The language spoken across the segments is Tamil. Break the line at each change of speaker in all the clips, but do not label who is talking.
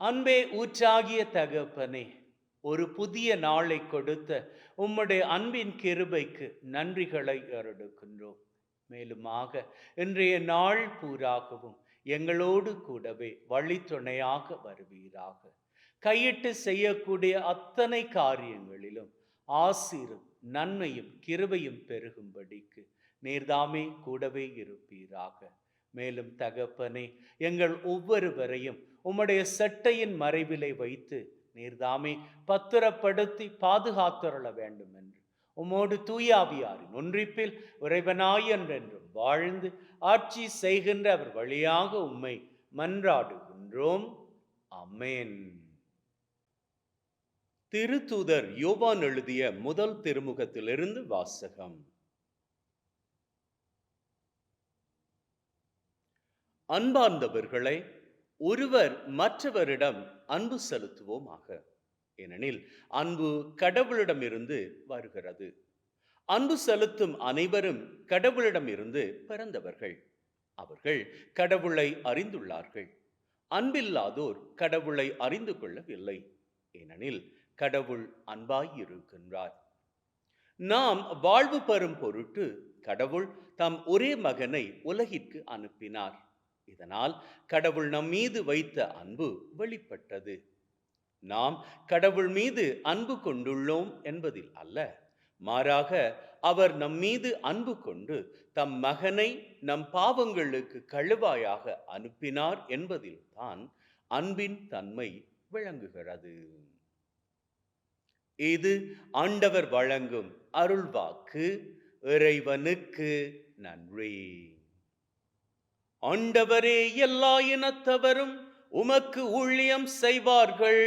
அன்பே ஊற்றாகிய தகப்பனே ஒரு புதிய நாளை கொடுத்த உம்முடைய அன்பின் கிருபைக்கு நன்றிகளை அருடுக்கின்றோம் மேலுமாக இன்றைய நாள் பூராகவும் எங்களோடு கூடவே வழித்துணையாக வருவீராக. கையிட்டு செய்யக்கூடிய அத்தனை காரியங்களிலும் ஆசிரும் நன்மையும் கிருபையும் பெருகும்படிக்கு நீர்தாமே கூடவே இருப்பீராக. மேலும் தகப்பனே எங்கள் ஒவ்வொருவரையும் உம்முடைய சட்டையின் மறைவிலை வைத்து நீர்தாமே பத்திரப்படுத்தி பாதுகாத்துரள வேண்டும் என்று உம்மோடு தூயாவியாரின் ஒன்றிப்பில் உறைவனாய் என்றென்றும் வாழ்ந்து ஆட்சி செய்கின்ற அவர் வழியாக உம்மை மன்றாடுகின்றோம். அமேன் திருத்துதர் யோவான் எழுதிய முதல் திருமுகத்திலிருந்து வாசகம். அன்பார்ந்தவர்களை ஒருவர் மற்றவரிடம் அன்பு செலுத்துவோமாக. ஏனெனில் அன்பு கடவுளிடமிருந்து வருகிறது. அன்பு செலுத்தும் அனைவரும் கடவுளிடமிருந்து பிறந்தவர்கள். அவர்கள் கடவுளை அறிந்துள்ளார்கள். அன்பில்லாதோர் கடவுளை அறிந்து கொள்ளவில்லை. ஏனெனில் கடவுள் அன்பாயிருக்கின்றார். நாம் வாழ்வு பெறும் பொருட்டு கடவுள் தம் ஒரே மகனை உலகிற்கு அனுப்பினார். இதனால் கடவுள் நம் மீது வைத்த அன்பு வெளிப்பட்டது. நாம் கடவுள் மீது அன்பு கொண்டுள்ளோம் என்பதில் அல்ல. மாறாக அவர் நம் மீது அன்பு கொண்டு தம் மகனை நம் பாவங்களுக்கு கழுவாயாக அனுப்பினார் என்பதில் தான் அன்பின் தன்மை விளங்குகிறது. இது ஆண்டவர் வழங்கும் அருள்வாக்கு. இறைவனுக்கு நன்றி. ஆண்டவரே எல்லா இனத்தவரும் உமக்கு ஊழியம் செய்வார்கள்.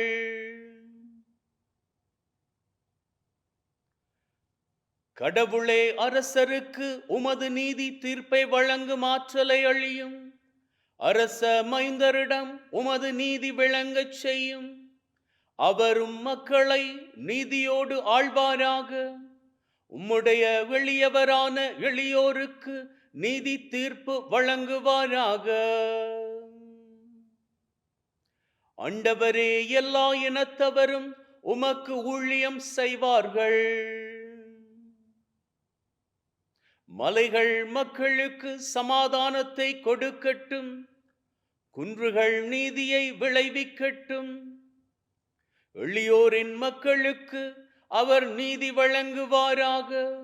கடவுளே அரசருக்கு உமது நீதி தீர்ப்பை வழங்கும் ஆற்றலை அழியும். அரச மைந்தரிடம் உமது நீதி விளங்கச் செய்யும். அவரும் மக்களை நீதியோடு ஆழ்வாராக உம்முடைய எளியவரான எளியோருக்கு நீதி தீர்ப்பு வழங்குவாராக. அண்டவரே எல்லா இனத்தவரும் உமக்கு ஊழியம் செய்வார்கள். மலைகள் மக்களுக்கு சமாதானத்தை கொடுக்கட்டும். குன்றுகள் நீதியை விளைவிக்கட்டும். எளியோரின் மக்களுக்கு அவர் நீதி வழங்குவாராக.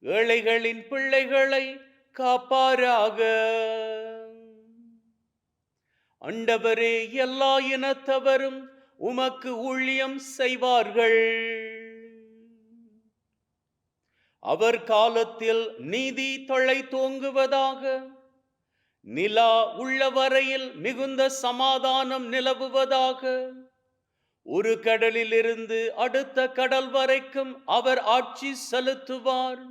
ஏழைகளின் பிள்ளைகளை காப்பாராக. அண்டவரே எல்லா இனத்தவரும் உமக்கு ஊழியம் செய்வார்கள். அவர் காலத்தில் நீதி தொலை தோங்குவதாக நிலா உள்ள வரையில் மிகுந்த சமாதானம் நிலவுவதாக ஒரு கடலிலிருந்து அடுத்த கடல் வரைக்கும் அவர் ஆட்சி செலுத்துவார்.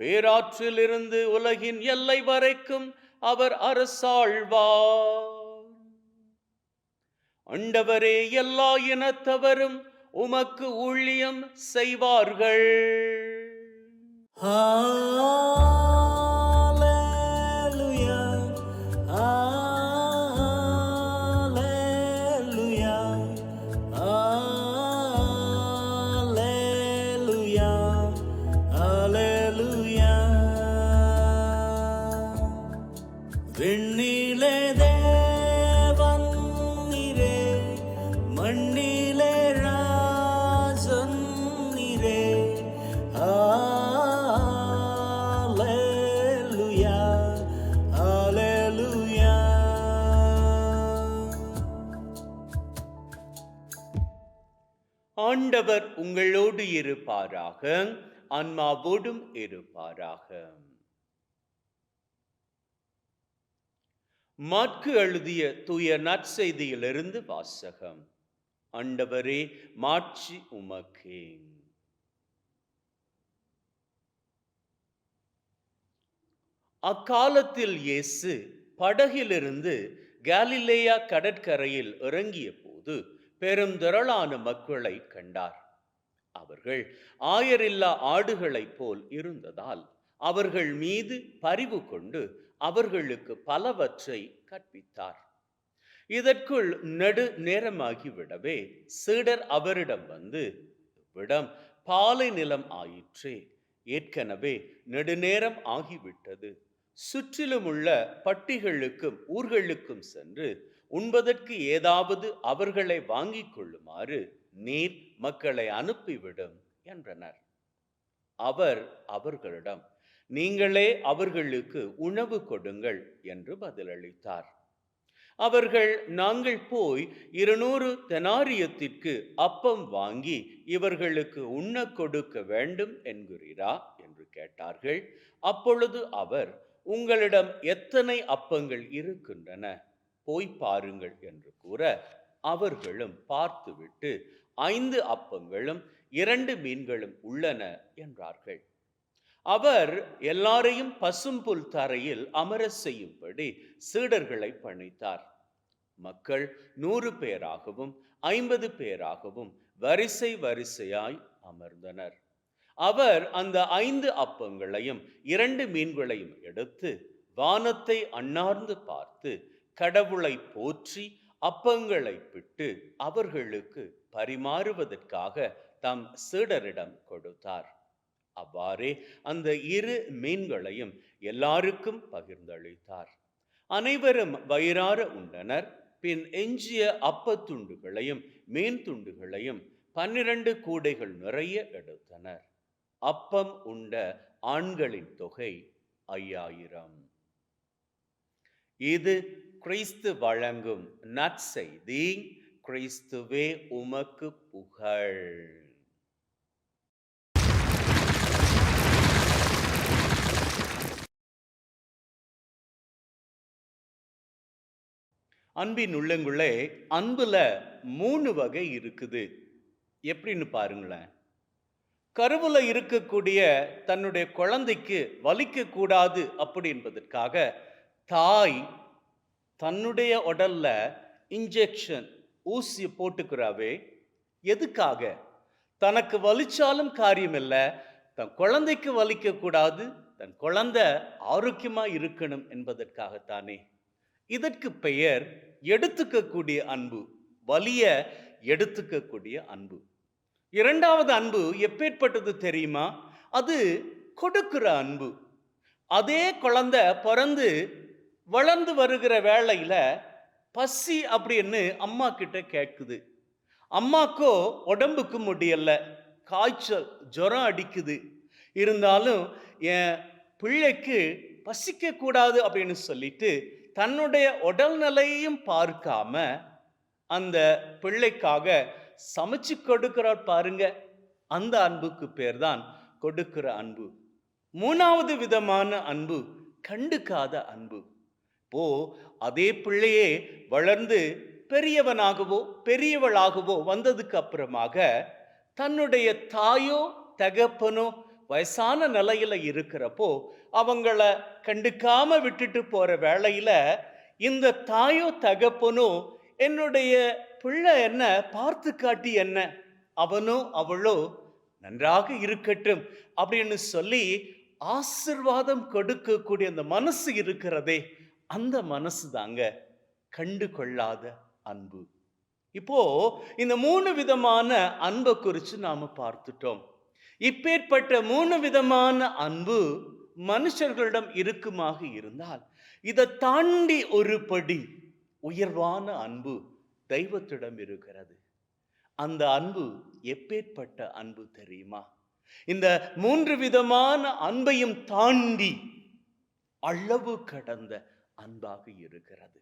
பேராற்றிலிருந்து உலகின் எல்லை வரைக்கும் அவர் அரசாழ்வார். அண்டவரே எல்லா இனத்தவரும் உமக்கு ஊழியம் செய்வார்கள்.
ஆ
ஆண்டவர் உங்களோடு இருப்பாராக ஆன்மாவோடும் இருப்பாராக. மாற்கு எழுதிய தூய நற்செய்தியிலிருந்து வாசகம். ஆண்டவரே மாட்சி உமக்கே. அக்காலத்தில் இயேசு படகிலிருந்து காலிலேயா கடற்கரையில் இறங்கிய போது பெருந்திரளான மக்களை கண்டார். அவர்கள் ஆயரில்லா ஆடுகளைப் போல் இருந்ததால் அவர்கள் மீது பரிவு கொண்டு அவர்களுக்கு பலவற்றை கற்பித்தார். இதற்குள் நெடு நேரமாகிவிடவே சீடர் அவரிடம் வந்து இவ்விடம் பாலை நிலம் ஆயிற்றே ஏற்கனவே நெடுநேரம் ஆகிவிட்டது. சுற்றிலும் உள்ள பட்டிகளுக்கும் ஊர்களுக்கும் சென்று உண்பதற்கு ஏதாவது அவர்களை வாங்கிக் கொள்ளுமாறு நீர் மக்களை அனுப்பிவிடும் என்றனர். அவர் அவர்களிடம் நீங்களே அவர்களுக்கு உணவு கொடுங்கள் என்று பதிலளித்தார். அவர்கள் நாங்கள் போய் இருநூறு தெனாரியத்திற்கு அப்பம் வாங்கி இவர்களுக்கு உண்ண கொடுக்க வேண்டும் என்கிறீரா? என்று கேட்டார்கள். அப்பொழுது அவர் உங்களிடம் எத்தனை அப்பங்கள் இருக்கின்றன? போய் பாருங்கள் என்று கூற அவர்களும் பார்த்துவிட்டு ஐந்து அப்பங்களும் இரண்டு மீன்களும் உள்ளன என்றார்கள். அவர் எல்லாரையும் பசும்புல் தரையில் அமர செய்யும்படி சீடர்களை பணித்தார். மக்கள் நூறு பேராகவும் ஐம்பது பேராகவும் வரிசை வரிசையாய் அமர்ந்தனர். அவர் அந்த ஐந்து அப்பங்களையும் இரண்டு மீன்களையும் எடுத்து வானத்தை அண்ணார்ந்து பார்த்து கடவுளை போற்றி அப்பங்களை பிட்டு அவர்களுக்கு பரிமாறுவதற்காக தம் சீடரிடம் கொடுத்தார். அவ்வாறே அந்த இரு மீன்களையும் எல்லாருக்கும் பகிர்ந்தளித்தார். அனைவரும் வயிறார உண்டனர். பின் எஞ்சிய அப்பத்துண்டுகளையும் மீன் துண்டுகளையும் பன்னிரண்டு கூடைகள் நிறைய எடுத்தனர். அப்பம் உண்ட ஆண்களின் தொகை ஐயாயிரம். இது கிறிஸ்து வழங்கும் நற்செய்தி கிறிஸ்துவே உமக்கு புகழ். அன்பின் உள்ளங்குள்ளே அன்புல மூணு வகை இருக்குது. எப்படின்னு பாருங்களேன். கருவுல இருக்கக்கூடிய தன்னுடைய குழந்தைக்கு வலிக்க கூடாது அப்படி என்பதற்காக தாய் தன்னுடைய உடல்ல இன்ஜெக்ஷன் ஊசி போட்டுக்கிறாவே எதுக்காக? தனக்கு வலிச்சாலும் காரியம் இல்லை தன் குழந்தைக்கு வலிக்கக்கூடாது தன் குழந்தை ஆரோக்கியமாக இருக்கணும் என்பதற்காகத்தானே. இதற்கு பெயர் எடுத்துக்கக்கூடிய அன்பு வலிய எடுத்துக்கக்கூடிய அன்பு. இரண்டாவது அன்பு எப்பேற்பட்டது தெரியுமா? அது கொடுக்கிற அன்பு. அதே குழந்தை பிறந்து வளர்ந்து வருகிற வேளையில் பசி அப்படின்னு அம்மா கிட்ட கேட்குது. அம்மாக்கோ உடம்புக்கு முடியல. காய்ச்சல் ஜுரம் அடிக்குது. இருந்தாலும் என் பிள்ளைக்கு பசிக்க கூடாது அப்படின்னு சொல்லிட்டு தன்னுடைய உடல்நிலையும் பார்க்காம அந்த பிள்ளைக்காக சமைச்சு கொடுக்கிறார் பாருங்க. அந்த அன்புக்கு பேர் தான் கொடுக்கிற அன்பு. மூணாவது விதமான அன்பு கண்டுக்காத அன்பு. இப்போ அதே பிள்ளையே வளர்ந்து பெரியவனாகவோ பெரியவளாகவோ வந்ததுக்கு அப்புறமாக தன்னுடைய தாயோ தகப்பனோ வயசான நிலையில இருக்கிறப்போ அவங்கள கண்டுக்காம விட்டுட்டு போற வேளையில இந்த தாயோ தகப்பனோ என்னுடைய பிள்ளை என்ன பார்த்து காட்டி என்ன அவனோ அவளோ நன்றாக இருக்கட்டும் அப்படின்னு சொல்லி ஆசிர்வாதம் கொடுக்கக்கூடிய அந்த மனசு இருக்கிறதே அந்த மனசு தாங்க கண்டு கொள்ளாத அன்பு. இப்போ இந்த மூணு விதமான அன்பை குறித்து நாம பார்த்துட்டோம். இப்பேற்பட்ட மூணு விதமான அன்பு மனுஷர்களிடம் இருக்குமாக இருந்தால் இதை தாண்டி ஒரு படி உயர்வான அன்பு தெய்வத்திடம் இருக்கிறது. அந்த அன்பு எப்பேற்பட்ட அன்பு தெரியுமா? இந்த மூன்று விதமான அன்பையும் தாண்டி அளவு கடந்த அன்பாக இருக்கிறது.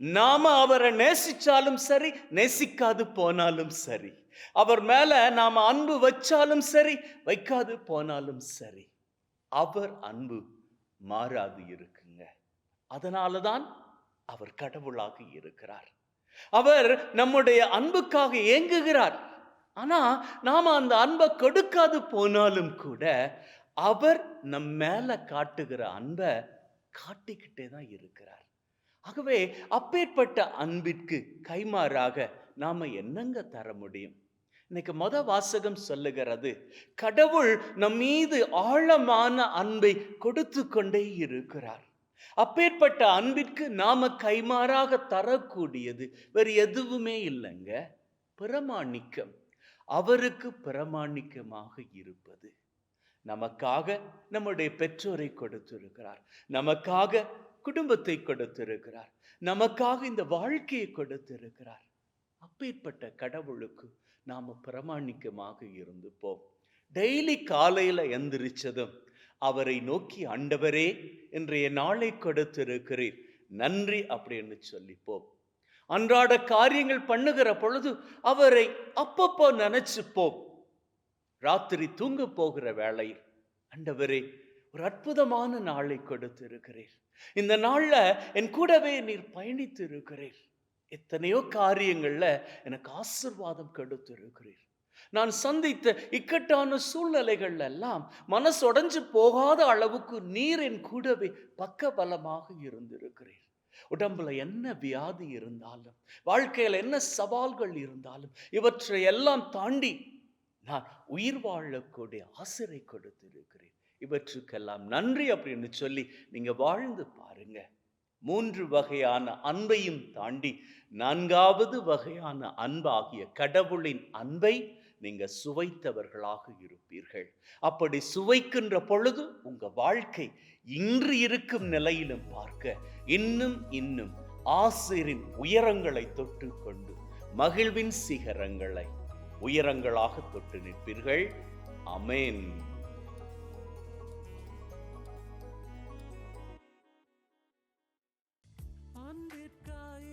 நாம அவரை நேசிச்சாலும் சரி நேசிக்காது போனாலும் சரி. அவர் மேல நாம அன்பு வச்சாலும் சரி வைக்காது போனாலும் சரி. அவர் அன்பு மாறாது இருக்குங்க. அதனால தான் அவர் கடவுளாக இருக்கிறார். அவர் நம்முடைய அன்புக்காக ஏங்குகிறார். ஆனா நாம அந்த அன்பை கொடுக்காது போனாலும் கூட அவர் நம் மேல காட்டுகிற அன்பை காட்டிக்கிட்டே தான் இருக்கிறார். ஆகவே அப்பேற்பட்ட அன்பிற்கு கைமாறாக நாம என்னங்க தர முடியும்? இன்னைக்கு மொத வாசகம் சொல்லுகிறது கடவுள் நம் மீது ஆழமான அன்பை கொடுத்து கொண்டே இருக்கிறார். அப்பேற்பட்ட அன்பிற்கு நாம கைமாறாக தரக்கூடியது வேறு எதுவுமே இல்லைங்க. பிரமாணிக்கம் அவருக்கு பிரமாணிக்கமாக இருப்பது. நமக்காக நம்முடைய பெற்றோரை கொடுத்திருக்கிறார். நமக்காக குடும்பத்தை கொடுத்திருக்கிறார். நமக்காக இந்த வாழ்க்கையை கொடுத்திருக்கிறார். அப்பேற்பட்ட கடவுளுக்கு நாம் பிரமாணிக்கமாக இருந்துப்போம். டெய்லி காலையில் எந்திரிச்சதும் அவரை நோக்கி ஆண்டவரே இன்றைய நாளை கொடுத்திருக்கிறீர். நன்றி அப்படின்னு சொல்லிப்போம். அன்றாட காரியங்கள் பண்ணுகிற பொழுது அவரை அப்பப்போ நினைச்சுப்போம். ராத்திரி தூங்க போகிற வேளையில் அண்டவரே ஒரு அற்புதமான நாளை கொடுத்திருக்கிறீர். இந்த நாள்ல என் கூடவே நீர் பயணித்து இருக்கிறீர் எத்தனையோ காரியங்களில் எனக்கு ஆசிர்வாதம் கொடுத்திருக்கிறீர். நான் சந்தித்த இக்கட்டான சூழ்நிலைகள் எல்லாம் மனசு உடஞ்சு போகாத அளவுக்கு நீர் என் கூடவே பக்க பலமாக இருந்திருக்கிறீர். உடம்புல என்ன வியாதி இருந்தாலும் வாழ்க்கையில என்ன சவால்கள் இருந்தாலும் இவற்றை எல்லாம் தாண்டி நான் உயிர் வாழக்கூடிய ஆசிரை கொடுத்திருக்கிறேன். இவற்றுக்கெல்லாம் நன்றி அப்படின்னு சொல்லி நீங்க வாழ்ந்து பாருங்க. மூன்று வகையான அன்பையும் தாண்டி நான்காவது வகையான அன்பாகிய கடவுளின் அன்பை நீங்க சுவைத்தவர்களாக இருப்பீர்கள். அப்படி சுவைக்கின்ற பொழுது உங்க வாழ்க்கை இன்று இருக்கும் நிலையிலும் பார்க்க இன்னும் இன்னும் ஆசிரின் உயரங்களை தொட்டு கொண்டு மகிழ்வின் சிகரங்களை உயரங்களாக தொட்டு நிற்பீர்கள். அமேன்
அன்பிற்காய்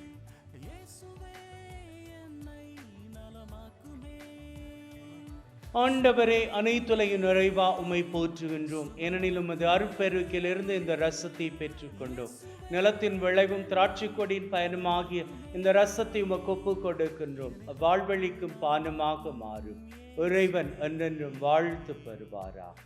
ஆண்டவரே அனைத்துலகின் நிறைவா உம்மை போற்றுகின்றோம். ஏனெனில் உமது அருப்பெருக்கிலிருந்து இந்த ரசத்தை பெற்றுக்கொண்டோம். நிலத்தின் விளைவும் திராட்சை கொடியின் பயனுமாகிய இந்த ரசத்தை உமக்கு கொப்பு கொடுக்கின்றோம் வாழ்வழிக்கும் பானமாக மாறும். இறைவன் என்றென்றும் வாழ்த்து பெறுவாராக.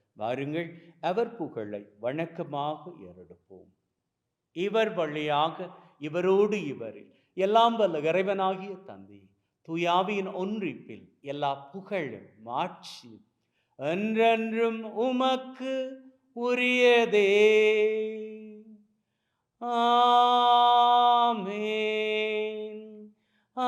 வாருங்கள் அவர் புகழை வணக்கமாக ஏறெடுப்போம். இவர் வழியாக இவரோடு இவரில் எல்லாம் வல்ல இறைவனாகிய தந்தை துயாவியின் ஒன்றிப்பில் எல்லா புகழும் மாட்சியும் என்றென்றும் உமக்கு உரியதே. ஆமென் ஆ